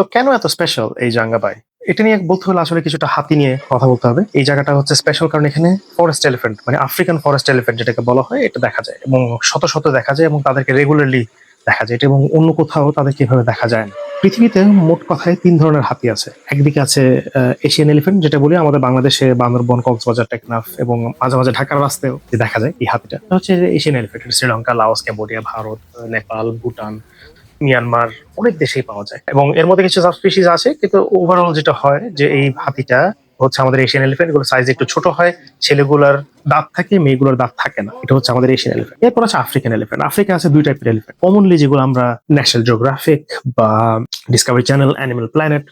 তো কেন এত স্পেশাল এই জাঙ্গাবাই এটা নিয়ে বলতে হলে আসলে কিছুটা হাতি নিয়ে কথা বলতে হবে। এই জায়গাটা হচ্ছে স্পেশাল কারণ এখানে ফরেস্ট এলিফেন্ট মানে আফ্রিকান ফরেস্ট এলিফেন্ট যেটাকে বলা হয়, এটা দেখা যায় এবং শত শত দেখা যায় এবং তাদেরকে রেগুলারলি দেখা যায়। এটা এবং অন্য কোথাও তাদেরকে এভাবে দেখা যায় না। পৃথিবীতে মোট কথায় তিন ধরনের হাতি আছে। একদিকে আছে এশিয়ান এলিফেন্ট যেটা বলি, আমাদের বাংলাদেশে বান্দরবন, কক্সবাজার, টেকনাফ এবং মাঝে মাঝে ঢাকার রাস্তায়ও দেখা যায় এই হাতিটা। হচ্ছে Asian elephant Sri Lanka, Laos, Cambodia, Bharat Nepal, Bhutan Myanmar অনেক দেশেই পাওয়া যায়। এবং এর মধ্যে কিছু সাবস্পিসিস আছে, কিন্তু ওভারঅল যেটা হয় যে এই হাতিটা হচ্ছে আমাদের এশিয়ান এলিফেন্টগুলো সাইজ একটু ছোট হয়, ছেলেগুলোর দাঁত থাকে, মেয়েগুলোর দাঁত থাকে না। এটা হচ্ছে আমাদের এশিয়ান এলিফেন্ট এরপর আছে আফ্রিকান এলিফেন্ট আফ্রিকা আছে দুই টাইপের এলিফেন্ট কমনলি যেগুলো আমরা ন্যাশনাল জিওগ্রাফিক বা ডিসকভারি চ্যানেল অ্যানিমেল প্ল্যানেট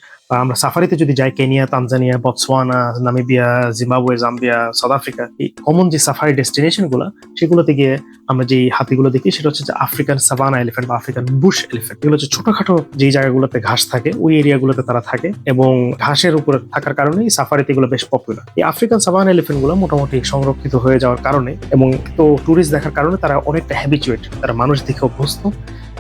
আমরা সাফারিতে যদি যাই Kenya Tanzania Botswana Namibia Zimbabwe Zambia South Africa এই কমন যে সাফারি ডেস্টিনেশনগুলো, সেগুলোতে গিয়ে আমরা যে হাতিগুলো দেখি, সেটা হচ্ছে যে আফ্রিকান সাভানা এলিফেন্ট বা আফ্রিকান বুশ এলিফেন্ট এগুলো হচ্ছে ছোটখাটো যেই জায়গাগুলোতে ঘাস থাকে, ওই এরিয়াগুলোতে তারা থাকে এবং ঘাসের উপরে থাকার কারণে এই সাফারিতে এগুলো বেশ পপুলার এই আফ্রিকান সাভানা এলিফেন্টগুলো মোটামুটি সংরক্ষিত হয়ে যাওয়ার কারণে এবং তো ট্যুরিস্ট দেখার কারণে তারা অনেকটা হ্যাবিচুয়েট তারা মানুষ দেখে অভ্যস্ত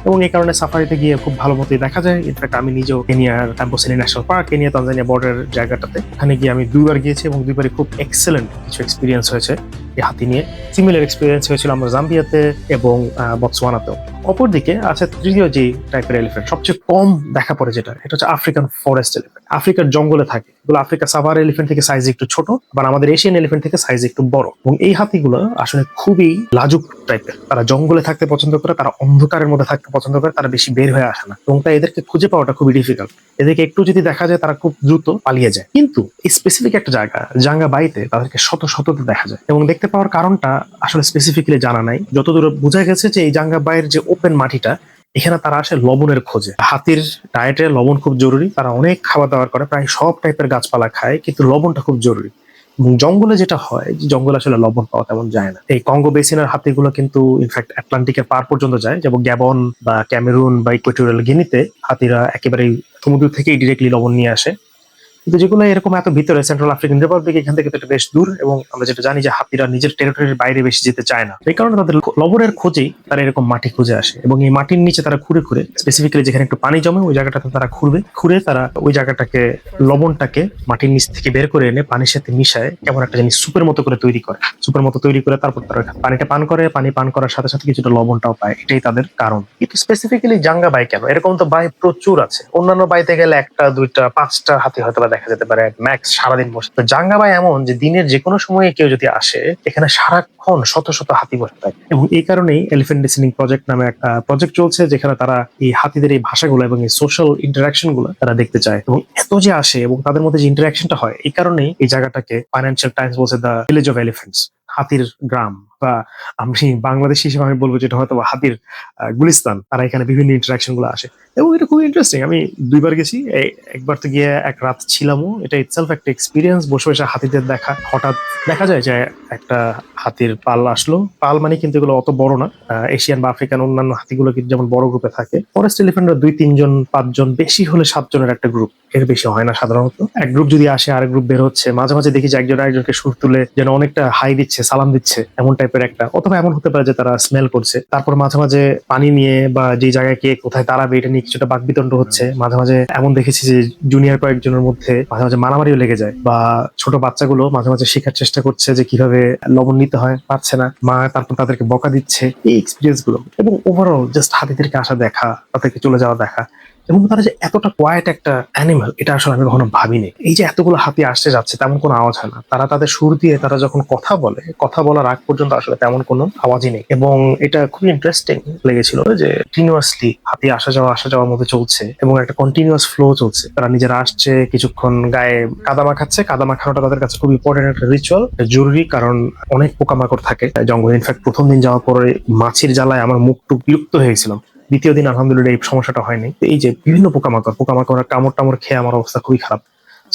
এবং এই কারণে সাফারিতে গিয়ে খুব ভালো মতোই দেখা যায়। ইনফ্যাক্ট আমি নিজেও কেনিয়ার Amboseli National Park Kenya Tanzania border জায়গাটাতে। ওখানে গিয়ে আমি দুইবার গিয়েছি এবং দুইবারই খুব এক্সেলেন্ট কিছু এক্সপিরিয়েন্স হয়েছে এই হাতি নিয়ে। সিমিলার এক্সপিরিয়েন্স হয়েছিল আমরা জাম্বিয়াতে এবং বটসওয়ানাতেও অপরদিকে আছে তৃতীয় যে টাইপের এলিফেন্ট সবচেয়ে কম দেখা পড়ে যেটা, এটা হচ্ছে আফ্রিকান ফরেস্ট এলিফেন্ট আফ্রিকার জঙ্গলে থাকে। এগুলো আফ্রিকা সাভার এলিফেন্ট থেকে সাইজ একটু ছোট, আবার আমাদের এশিয়ান এলিফেন্ট থেকে সাইজ একটু বড়। এবং এই হাতিগুলো আসলে খুবই লাজুক টাইপের তারা জঙ্গলে থাকতে পছন্দ করে, তারা অন্ধকারের মধ্যে থাকতে পছন্দ করে, তারা বেশি বের হয়ে আসে না। এবং তাই এদেরকে খুঁজে পাওয়াটা খুবই ডিফিকাল্ট এদেরকে একটু যদি দেখা যায়, তারা খুব দ্রুত পালিয়ে যায়। কিন্তু এই স্পেসিফিক একটা জায়গা জাঙ্গা বাইতে তাদেরকে শত শত দেখা যায়। এবং দেখতে পাওয়ার কারণটা আসলে স্পেসিফিক্যালি জানা নাই। যতদূর বোঝা গেছে যে এই জাঙ্গা বাইয়ের যে ওপেন মাটিটা, এখানে তারা আসে লবণের খোঁজে। হাতির ডায়েটে লবণ খুব জরুরি, তারা অনেক খাওয়া দাওয়া করে, প্রায় সব টাইপের গাছপালা খায়, কিন্তু লবণটা খুব জরুরি। এবং জঙ্গলে যেটা হয় জঙ্গলে আসলে লবণ পাওয়া তেমন যায় না। এই কঙ্গো বেসিনের হাতিগুলো কিন্তু ইনফ্যাক্ট আটলান্টিকের পার পর্যন্ত যায়, যেমন গ্যাবন বা ক্যামেরুন বা ইকুয়েটোরিয়াল গিনিতে হাতিরা একেবারেই সমুদ্র থেকেই ডিরেক্টলি লবণ নিয়ে আসে। কিন্তু যেগুলো এরকম এত ভিতরে সেন্ট্রাল আফ্রিকান রিপাবলিক এখান থেকে তো বেশ দূর এবং আমরা যেটা জানি যে হাতিরা নিজের টেরিটরির বাইরে বেশি যেতে চায় না। এই কারণে তাদের লবণের খোঁজেই তারা এরকম মাটি খুঁজে আসে এবং এই মাটির নিচে তারা খুঁড়ে খুঁড়ে স্পেসিফিক্যালি যেখানে একটু পানি জমে ওই জায়গাটাতে তারা খুঁড়বে, খুঁড়ে তারা ওই জায়গাটাকে, লবণটাকে মাটির নিচ থেকে বের করে এনে পানির সাথে মিশায় কেমন একটা জিনিস সুপের মতো করে তৈরি করে। সুপের মতো তৈরি করে তারপর তারা পানিটা পান করে, পানি পান করার সাথে সাথে কিছুটা লবণটাও পায়। এটাই তাদের কারণ। কিন্তু স্পেসিফিক্যালি জাঙ্গা বাই কেন? এরকম তো বাই প্রচুর আছে। অন্যান্য বাইতে গেলে একটা, দুইটা, পাঁচটা হাতি হয়তো বা দেখা যেতে পারে ম্যাক্স সারাদিন বসে। তো জাঙ্গাবা এমন যে দিনের যে কোনো সময়ে কেউ যদি আসে, এখানে সারাক্ষণ শত শত হাতি বসে থাকে। এবং এই কারণেই এলিফেন্ট লিসনিং প্রজেক্ট নামে একটা প্রজেক্ট চলছে, যেখানে তারা এই হাতিদের এই ভাষাগুলো এবং এই সোশ্যাল ইন্টারাকশনগুলো তারা দেখতে চায়। এবং এত যে আসে এবং তাদের মধ্যে যে ইন্টারাকশনটা হয়, এই কারণেই এই জায়গাটাকে ফাইন্যান্সিয়াল টাইমস বলছে দ্য ভিলেজ অফ এলিফেন্টস হাতির গ্রাম বা আমি বাংলাদেশ হিসেবে আমি বলব যেটা হয়তো হাতির গুলিস্তান, তারা এখানে বিভিন্ন ইন্টারাকশনগুলো আসে। এবং এটা খুব ইন্টারেস্টিং আমি দুইবার গেছি একবার তো গিয়ে এক রাত ছিলামও, এটা ইটসেলফ একটা এক্সপিরিয়েন্স বসে বসে হাতিদের দেখা, হঠাৎ দেখা যায় যে একটা হাতির পাল আসলো। পাল মানে কিন্তু এগুলো অত বড় না এশিয়ান বা আফ্রিকান অন্যান্য হাতিগুলো কিন্তু যেমন বড় গ্রুপে থাকে। ফরেস্ট এলিফেন্টরা দুই, তিনজন, পাঁচজন, বেশি হলে সাতজনের একটা গ্রুপ এর বেশি হয় না সাধারণত। এক গ্রুপ যদি আসে, আরেক গ্রুপ বের হচ্ছে, মাঝে মাঝে দেখি যে একজন আরেকজনকে সুর তুলে যেন অনেকটা হাই দিচ্ছে, সালাম দিচ্ছে, এমন টাইপের একটা। অথবা এমন হতে পারে যে তারা স্মেল করছে। তারপর মাঝে মাঝে পানি নিয়ে বা যে জায়গায় কে কোথায় দাঁড়াবে, এটা নিয়ে কিছুটা বাক বাকবিতণ্ড হচ্ছে। মাঝে মাঝে এমন দেখেছি যে জুনিয়র কয়েকজনের মধ্যে মাঝে মাঝে মারামারিও লেগে যায় বা ছোট বাচ্চাগুলো মাঝে মাঝে শেখার চেষ্টা করছে যে কীভাবে লবণ নিতে হয়, পারছে না। মা তারপর তাদেরকে বকা দিচ্ছে এই এক্সপিরিয়েন্সগুলো। এবং ওভারঅল জাস্ট হাতিদেরকে আসা দেখা, তাদেরকে চলে যাওয়া দেখা এবং তারা যে এতটা কোয়াইট একটা অ্যানিমাল এটা আসলে আমি কখনো ভাবিনি। এই যে এতগুলো হাতি আসতে যাচ্ছে, তেমন কোনো আওয়াজ হয় না। তারা তাদের সুর দিয়ে, তারা যখন কথা বলে, কথা বলার আগ পর্যন্ত আসলে তেমন কোনো আওয়াজই নেই। এবং এটা খুবই ইন্টারেস্টিং লেগেছিল যে কন্টিনিউয়াসলি হাতি আসা যাওয়া, আসা যাওয়ার মধ্যে চলছে এবং একটা কন্টিনিউয়াস ফ্লো চলছে। তারা নিজেরা আসছে, কিছুক্ষণ গায়ে কাদা মাখাচ্ছে কাদা মাখানোটা তাদের কাছে খুব ইম্পর্টেন্ট একটা রিচুয়াল জরুরি কারণ অনেক পোকামাকড় থাকে। জঙ্গলে ইনফ্যাক্ট প্রথম দিন যাওয়ার পরে মাছির জ্বালায় আমার মুখ টুক বিলুপ্ত হয়ে গেছিলাম দ্বিতীয় দিন আলহামদুলিল্লাহ এই সমস্যাটা হয়নি। এই যে বিভিন্ন পোকামাকড় পোকামাকড় কামড় টামড় খেয়ে আমার অবস্থা খুবই খারাপ।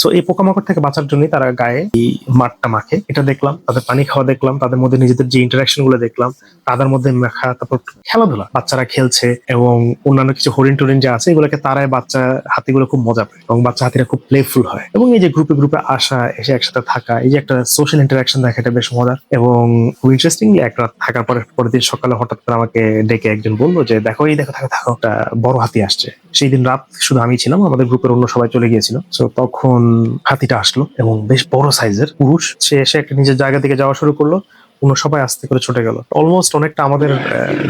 সো এই পোকামাকড় থেকে বাঁচার জন্যই তারা গায়ে এই মাঠটা মাখে। এটা দেখলাম, তাদের পানি খাওয়া দেখলাম, তাদের মধ্যে নিজেদের যে ইন্টারাকশনগুলো দেখলাম, তাদের মধ্যে মাখা, তারপর খেলাধুলা। বাচ্চারা খেলছে এবং অন্যান্য কিছু হরিণ টরিন যে আছে, এগুলোকে তারাই বাচ্চা হাতিগুলো খুব মজা পায় এবং বাচ্চা হাতিরা খুব প্লেফুল হয়। এবং এই যে গ্রুপে গ্রুপে আসা, এসে একসাথে থাকা, এই যে একটা সোশ্যাল ইন্টারাকশন দেখা, এটা বেশ মজার। এবং খুব ইন্টারেস্টিংলি এক রাত থাকার পরে, পরের দিন সকালে হঠাৎ করে আমাকে ডেকে একজন বলল যে, দেখো, এই দেখো, থাকো থাকো, একটা বড় হাতি আসছে। সেই দিন রাত শুধু আমি ছিলাম, আমাদের গ্রুপের অন্য সবাই চলে গিয়েছিল। তো তখন হাতিটা আসলো এবং বেশ বড় সাইজের পুরুষ, সে এসে একটা নিজের জায়গা থেকে যাওয়া শুরু করল, অন্য সবাই আস্তে করে ছুটে গেল। অলমোস্ট অনেকটা আমাদের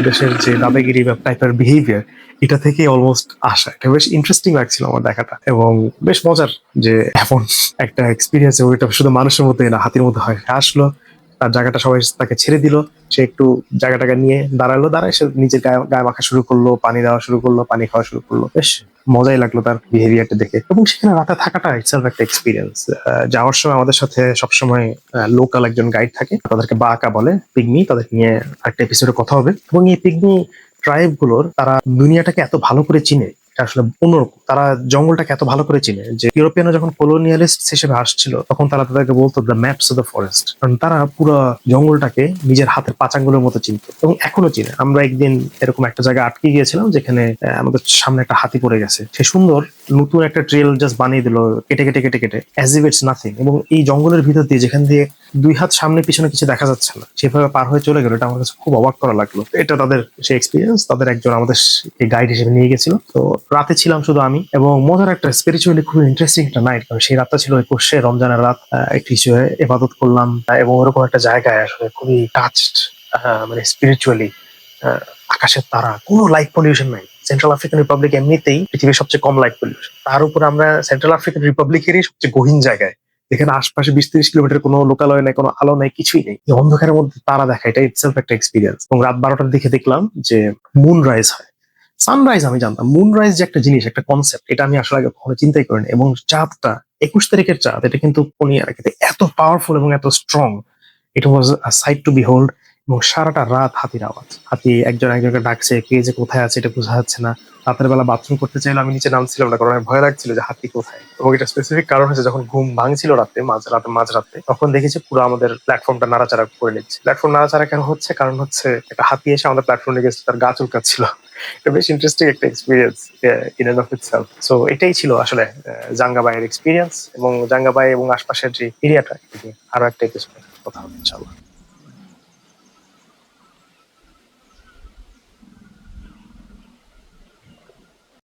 দেশের যে দাদাগিরি টাইপের বিহেভিয়ার এটা থেকে অলমোস্ট আসা। এটা বেশ ইন্টারেস্টিং লাগছিল আমার দেখাটা এবং বেশ মজার যে এমন একটা এক্সপিরিয়েন্স এবং এটা শুধু মানুষের মধ্যে না, হাতির মধ্যে হয় আসলো। তার জায়গাটা সবাই তাকে ছেড়ে দিল। সে একটু জায়গাটাকে নিয়ে দাঁড়াল, দাঁড়ায় সে নিজের গায়ে গায়ে মাখা শুরু করল, পানি দেওয়া শুরু করল, পানি খাওয়া শুরু করল। বেশ মজাই লাগল তার বিহেভিয়ারটা দেখে। এবং সেখানে রাতে থাকাটা ইটসেলফ একটা এক্সপিরিয়েন্স যাওয়ার সময় আমাদের সাথে সবসময় লোকাল একজন গাইড থাকে, তাদেরকে বাঁকা বলে পিগমি তাদেরকে নিয়ে একটা এপিসোডে কথা হবে। এবং এই পিগমি ট্রাইবগুলোর তারা দুনিয়াটাকে এত ভালো করে চিনে আসলে অন্যরকম তারা জঙ্গলটাকে এত ভালো করে চিনে যে ইউরোপিয়ানরা যখন কলোনিয়ালিস্ট হিসেবে আসছিল, তখন তারা তাদেরকে বলতো the maps of the forest কারণ তারা পুরো জঙ্গলটাকে নিজের হাতের পাচাঙ্গুলোর মতো চিনত এবং এখনও চিনে। আমরা একদিন এরকম একটা জায়গায় আটকে গিয়েছিলাম, যেখানে আমাদের সামনে একটা হাতি পড়ে গেছে। সে সুন্দর নতুন একটা ট্রেল জাস্ট বানিয়ে দিল, কেটে কেটে কেটে কেটে অ্যাজ ইভ ইটস নাথিং এবং এই জঙ্গলের ভিতর দিয়ে যেখান দিয়ে দুই হাত সামনে পিছনে কিছু দেখা যাচ্ছে না, সেভাবে পার হয়ে চলে গেল। এটা আমার কাছে খুব অবাক করা লাগল। এটা তাদের সেই এক্সপিরিয়েন্স তাদের একজন আমাদের গাইড হিসেবে নিয়ে গেছিল। তো রাতে ছিলাম শুধু আমি এবং মজার একটা স্পিরিচুয়ালি খুব ইন্টারেস্টিং একটা নাইট কারণ সেই রাতটা ছিল একুশে রমজানের রাত একটু কিছু এবাদত করলাম এবং ওরকম একটা জায়গায় আসলে খুবই টাচড মানে স্পিরিচুয়ালি আকাশের তারা, কোনো লাইট পলিউশন নাই। সেন্ট্রাল আফ্রিকান রিপাবলিক এমনিতেই পৃথিবীর সবচেয়ে কম লাইট পলিউশন তার উপর আমরা সেন্ট্রাল আফ্রিকান রিপাবলিকেরই সবচেয়ে গহীন জায়গায়। যেখানে আশপাশে বিশ তিরিশ কিলোমিটার কোনো লোকালয় নাই, কোনো আলো নাই, কিছুই নেই। অন্ধকারের মধ্যে তারা দেখা, এটা ইটসেলফ একটা এক্সপিরিয়েন্স এবং রাত বারোটার দিকে দেখলাম যে মুন রাইজ হয়। সানরাইজ আমি জানতাম। মুন রাইজ যে একটা জিনিস, একটা কনসেপ্ট এটা আমি আসলে আগে কখনো চিন্তাই করিনি। এবং চাঁদটা, একুশ তারিখের চাঁদ, এটা কিন্তু কোনি এত পাওয়ারফুল এবং এত strong it was side to behold এবং সারাটা রাত হাতির আওয়াজ। হাতি একজন একজনকে ডাকছে, কে যে কোথায় আছে এটা বোঝা যাচ্ছে না। রাতের বেলা বাথরুম করতে চাইলে, আমি নিচে নামছিলাম না, কারণ ভয় লাগছিল যে হাতি কোথায়? এবং এটা স্পেসিফিক কারণ হচ্ছে যখন ঘুম ভাঙছিল রাতে, মাঝ রাতে মাঝ রাতে তখন দেখেছি পুরো আমাদের প্ল্যাটফর্মটা নাড়াচাড়া করে নিচ্ছে। প্ল্যাটফর্ম নাড়াচাড়া কেন হচ্ছে? কারণ হচ্ছে একটা হাতি এসে আমাদের প্ল্যাটফর্মে গেছে তার গা চুলকাচ্ছিল। এটা বেশ ইন্টারেস্টিং একটা experience in and of itself so এটাই ছিল আসলে আহ, জাঙ্গাবাইয়ের এক্সপিরিয়েন্স এবং জাঙ্গাবাই এবং আশপাশের যে এরিয়াটা আরও একটা এপিসোড কথা হবে ইনশাল্লাহ